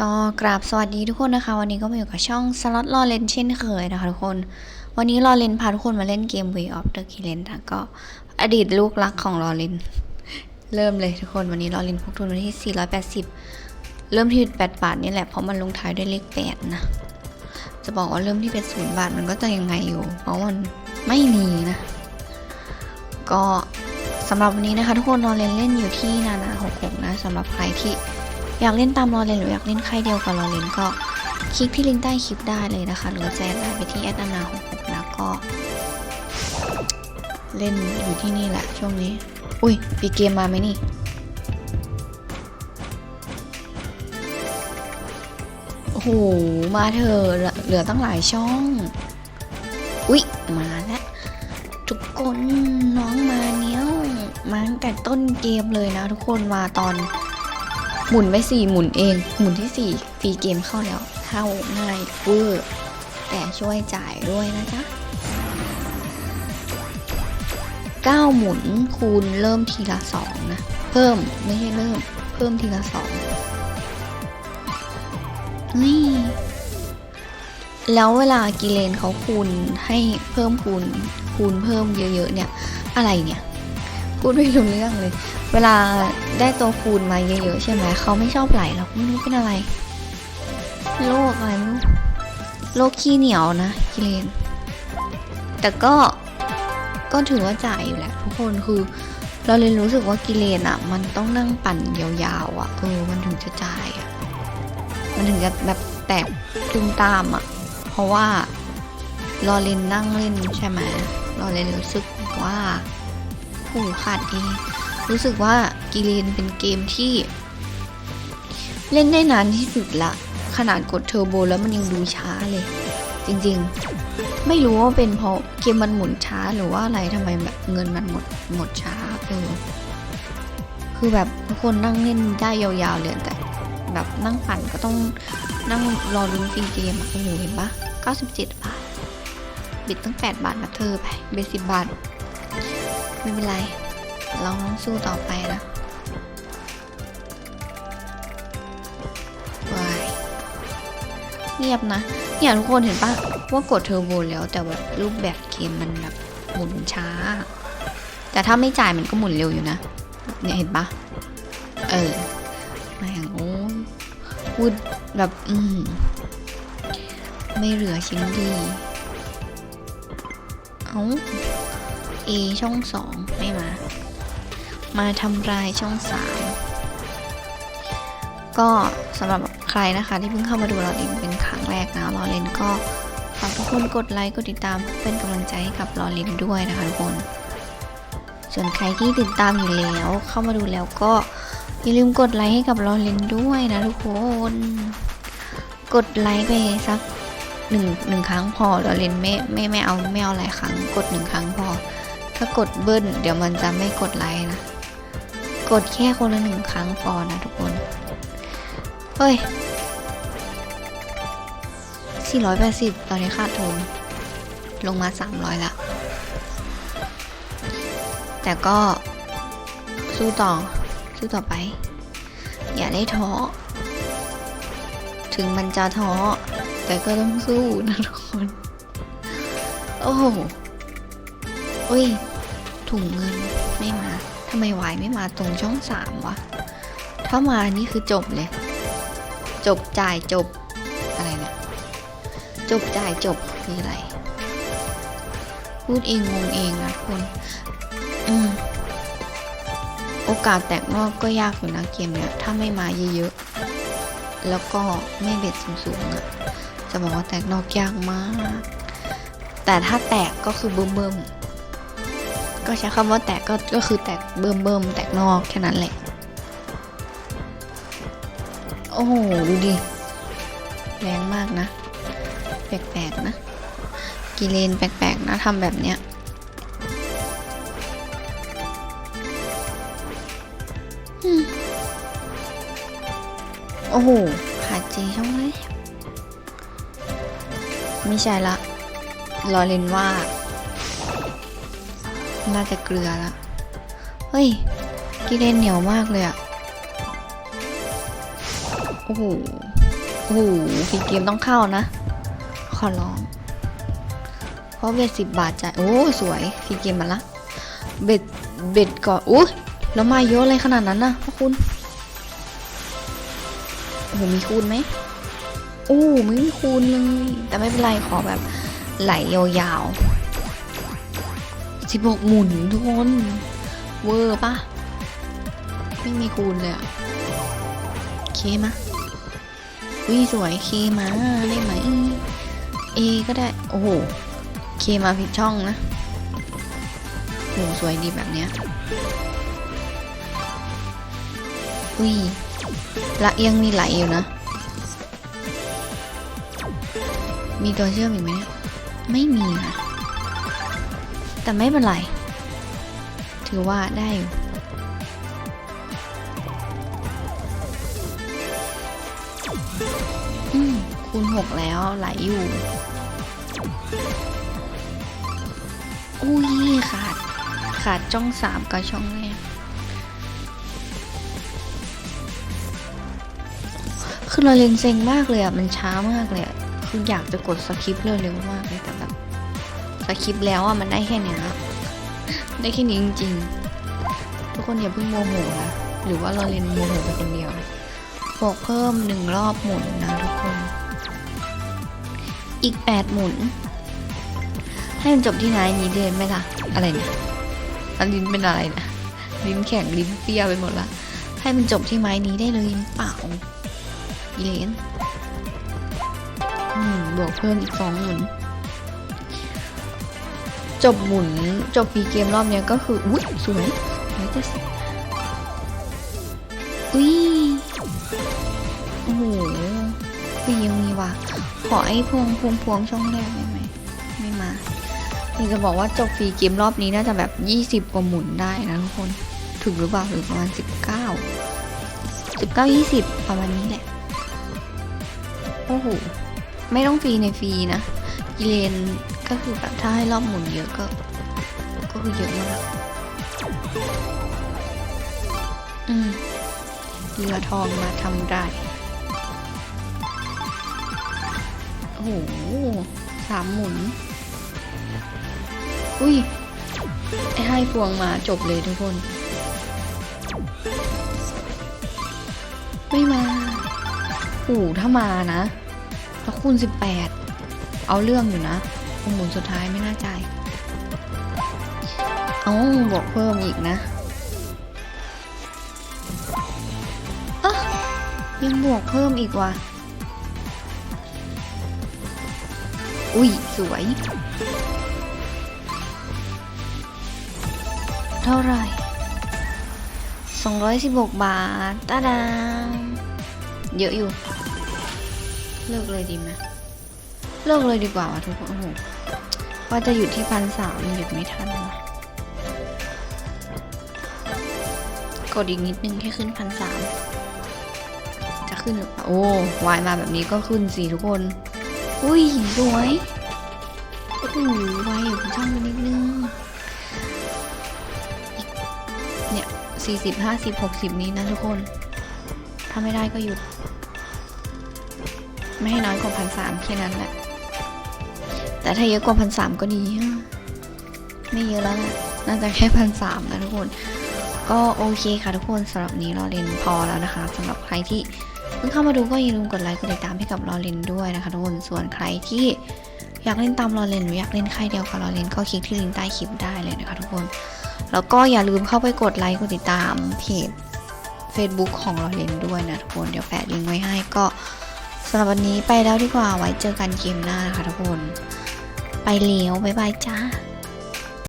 ก็กราบสวัสดีทุกคนนะคะ วันนี้ก็มาอยู่กับช่องสล็อตลอเลนเช่นเคยนะคะทุกคน วันนี้ลอเลนพาทุกคนมาเล่นเกม Way of the k i l l e n ค่ะก็อดีตลูกรักของลอเลนเริ่มเลยทุกคนวันนี้ลอเลนพกทุนวันที่ 480 เริ่มที่ 8 บาทนี่แหละเพราะมันลงท้ายด้วยเลข 8 นะ จะบอกว่าเริ่มที่เป็นศูนย์บาทมันก็จะยังไงอยู่ เพราะมันไม่มีนะ ก็สำหรับวันนี้นะคะ ทุกคนรอเลนเล่นอยู่ที่นานาหกหกนะสำหรับใครที่ อยากเล่นตามรอเลนหรืออยากเล่นค่ายเดียวกับรอเลนก็คลิกที่ลิงก์ใต้คลิปได้เลยนะคะ หรือแจ้งได้ไปที่แอดนานาหกหกนะก็ เล่นอยู่ที่นี่แหละช่วงนี้ อุ้ยปีเกมมาไหมนี่โอ้โหมาเถอเหลือตั้งหลายช่อง อุ๊ยมาแล้วทุกคนน้องมาเนี้ยมาตั้งแต่ต้นเกมเลยนะทุกคนมาตอน หมุนไปสี่หมุนเอง หมุนที่สี่ฟรีเกมเข้าแล้ว เข้าง่ายเวอร์แต่ช่วยจ่ายด้วยนะจ๊ะเก้าหมุนคูณเริ่มทีละสองนะ เพิ่มไม่ใช่เริ่ม เพิ่มทีละสองนี่ แล้วเวลากิเลนเขาคูณให้เพิ่มคูณคูณเพิ่มเยอะๆเนี่ย อะไรเนี่ย พูดไม่รู้เรื่องเลย เวลาได้ตัวคูณมาเยอะๆใช่ไหมเขาไม่ชอบไหลหรอกไม่รู้เป็นอะไร โรคอะไรไม่รู้โรคขี้เหนียวนะกิเลน แต่ก็ก็ถือว่าจ่ายอยู่แหละทุกคนคือ เราเลยนรู้สึกว่ากิเลนอะ มันต้องนั่งปั่นยาวๆอะเออมันถึงจะจ่ายอะมันถึงจะแบบแตกตุ้มตามอะ เพราะว่ารอเลนนั่งเล่นใช่ไหมรอเลนรู้สึกว่า ผูขาดเอง รู้สึกว่ากิเลนเป็นเกมที่ เล่นได้นานที่สุดละ ขนาดกดเทอร์โบแล้วมันยังดูช้าเลย จริงๆ ไม่รู้ว่าเป็นเพราะเกมมันหมุนช้าหรือว่าอะไรทำไมแบบเงินมันหมดหมดช้าเออคือแบบทุกคนนั่งเล่นได้ยาวๆเลยแต่แบบนั่งปั่นก็ต้องนั่งรอลุ้นฟรีเกมโอ้โหเห็นปะ97 บาท บิดตั้ง 8 บาทนะเธอไปเบสิบบาท ไม่เป็นไร เราต้องสู้ต่อไปนะวายเงียบนะ เนี่ยทุกคนเห็นปะว่ากดเทอร์โบแล้วแต่แบบรูปแบบเกมมันแบบหมุนช้า แต่ถ้าไม่จ่ายมันก็หมุนเร็วอยู่นะ เนี่ยเห็นปะเออแม่งโอ้ยพูดแบบอืมไม่เหลือชิ้นดี เอาเอช่องสองไม่มา มาทำลายช่องสามก็สำหรับใครนะคะที่เพิ่งเข้ามาดูเราเองเป็นครั้งแรกนะรอเลนก็ฝากทุกคนกดไลค์กดติดตามเพื่อเป็นกำลังใจให้กับรอเลนด้วยนะคะทุกคน ส่วนใครที่ติดตามอยู่แล้วเข้ามาดูแล้วก็อย่าลืมกดไลค์ให้กับเราเลนด้วยนะทุกคน กดไลค์ไปสักหนึ่งหนึ่งครั้งพอเราเลนไม่ไม่ไม่เอาไม่เอาหลายครั้งกดหนึ่งครั้งพอ ถ้ากดเบิ้ลเดี๋ยวมันจะไม่กดไลค์นะ กดแค่คนละหนึ่งครั้งพอนะทุกคน เฮ้ย 480 ตอนนี้ขาดทุนลงมา 300 ละ แต่ก็สู้ต่อ สู้ต่อไป อย่าได้ท้อ ถึงมันจะท้อ แต่ก็ต้องสู้นะทุกคน โอ้ โหอุ้ย ถุงเงินไม่มาทำไมวายไม่มาตรงช่องสามวะ ถ้ามานี่คือจบเลย จบจ่ายจบอะไรเนี่ย จบจ่ายจบคืออะไร พูดเองงงเองนะทุกคนอืมโอกาสแตกนอกก็ยากอยู่นะเกมเนี้ย ถ้าไม่มาเยอะๆ แล้วก็ไม่เบ็ดสูงๆอะจะบอกว่าแตกนอกยากมาก แต่ถ้าแตกก็คือเบิ่มเบิ่มๆ ก็ใช้คำว่าแตกก็ก็คือแตกเบิ่มเบิ่มๆแตกนอกแค่นั้นแหละ โอ้โห ดูดิ แรงมากนะ แปลกๆนะ กิเลนแปลกๆนะทำแบบเนี้ยโอ้โห ขาดเจช่องเลยไม่ใช่ละรอเลนว่า น่าจะเกลือละ เฮ้ย กิเลนเหนียวมากเลยอะโอ้โห โอ้โหฟีเกมต้องเข้านะ ขอร้อง เพราะเบ็ดสิบบาทจ่าย โอ้ สวยฟีเกมมาละ เบ็ด เบ็ดก่อนอู้แล้วมาเยอะเลยขนาดนั้นนะพ่อคุณ โอ้โห มีคูณไหมโอ้ไม่มีคูณเลย แต่ไม่เป็นไร ขอแบบไหลยาวๆ สิบหกหมุนทุกคน เวอร์ปะไม่มีคูณเลยอะเคมาวิสวยเคมาได้ไหมเอก็ได้ โอ้โห เคมาผิดช่องนะโหสวยดีแบบเนี้ยอุ้ยละยังมีไหลอยู่นะ มีตัวเชื่อมอีกไหมเนี่ยไม่มีนะ แต่ไม่เป็นไร ถือว่าได้อยู่อืมคูณหกแล้วไหลอยู่ อุ้ยขาด ขาดช่องสามกับช่องแรกคือเราเรียนเซ็งมากเลยอะ มันช้ามากเลยอะ คืออยากจะกดสคริปต์เร็วๆมากเลยแต่แบบ สคริปต์แล้วอะมันได้แค่เนี้ยได้แค่นี้จริงๆ ทุกคนอย่าเพิ่งโมโหนะหรือว่าเราเรียนโมโหไปคนเดียวบอกเพิ่มหนึ่งรอบหมุนนะทุกคน อีกแปดหมุน ให้มันจบที่ไหนนี้เดือนไหมล่ะ อะไรเนี่ยอันลิ้นเป็นอะไรนะลิ้นแข็งลิ้นเปียไปหมดละให้มันจบที่ไม้นี้ได้เลยเปล่าเลนบวกเพิ่มอีกสองหมุน จบหมุนจบฟีเกมรอบนี้ก็คือ อุ้ยสวยสวยจะสิอุ้ยโอ้โหคือยังมีว่ะ ขอไอ้พวงพวงพวงช่องแรกได้ไหมไม่มานี่จะบอกว่าจบฟรีเกมรอบนี้น่าจะแบบ 20 กว่าหมุนได้นะทุกคน ถึงหรือเปล่าหรือประมาณ 19 19 20 ประมาณนี้แหละ โอ้โห ไม่ต้องฟรีในฟรีนะ กิเลนก็คือแบบถ้าให้รอบหมุนเยอะก็ ก็คือเยอะมาก อืมเรือทองมาทำได้โอ้โหสามหมุน อุ้ย ไอ้ให้พวงมาจบเลยทุกคน ไม่มาโอ้โหถ้ามานะแล้วคูณสิบแปด เอาเรื่องอยู่นะโอ้หมุนสุดท้ายไม่น่าใจเอาบอกเพิ่มอีกนะอะยังบวกเพิ่มอีกว่ะ อุ้ย สวย เท่าไหร่216 บาทตาดาเยอะอยู่ เลิกเลยดีไหม เลิกเลยดีกว่าวะทุกคน โอ้โหว่าจะหยุดที่พันสามหยุดไม่ทันวะกดอีกนิดนึงแค่ขึ้นพันสามจะขึ้นหรือเปล่า โอ้วายมาแบบนี้ก็ขึ้นสิทุกคน อุ้ยสวยโอ้โหวายอยู่ช่องไปนิดนึง เนี่ยสี่สิบห้าสิบหกสิบนี้นะทุกคน ถ้าไม่ได้ก็หยุด ไม่ให้น้อยกว่าพันสามแค่นั้นแหละ แต่ถ้าเยอะกว่าพันสามก็ดี ไม่เยอะแล้วน่าจะแค่พันสามนะทุกคน ก็โอเคค่ะทุกคนสำหรับนี้รอเรนพอแล้วนะคะสำหรับใครที่เพิ่งเข้ามาดูก็อย่าลืมกดไลค์กดติดตามให้กับรอเรนด้วยนะคะทุกคนส่วนใครที่อยากเล่นตามรอเรนหรืออยากเล่นค่ายเดียวกับรอเรนก็คลิกที่ลิงก์ใต้คลิปได้เลยนะคะทุกคน แล้วก็อย่าลืมเข้าไปกดไลค์กดติดตามเพจ Facebook ของรอเรนด้วยนะทุกคนเดี๋ยวแปะลิงก์ไว้ให้ก็สำหรับวันนี้ไปแล้วดีกว่าไว้เจอกันเกมหน้านะคะทุกคน ไปแล้วบ๊ายบายจ้า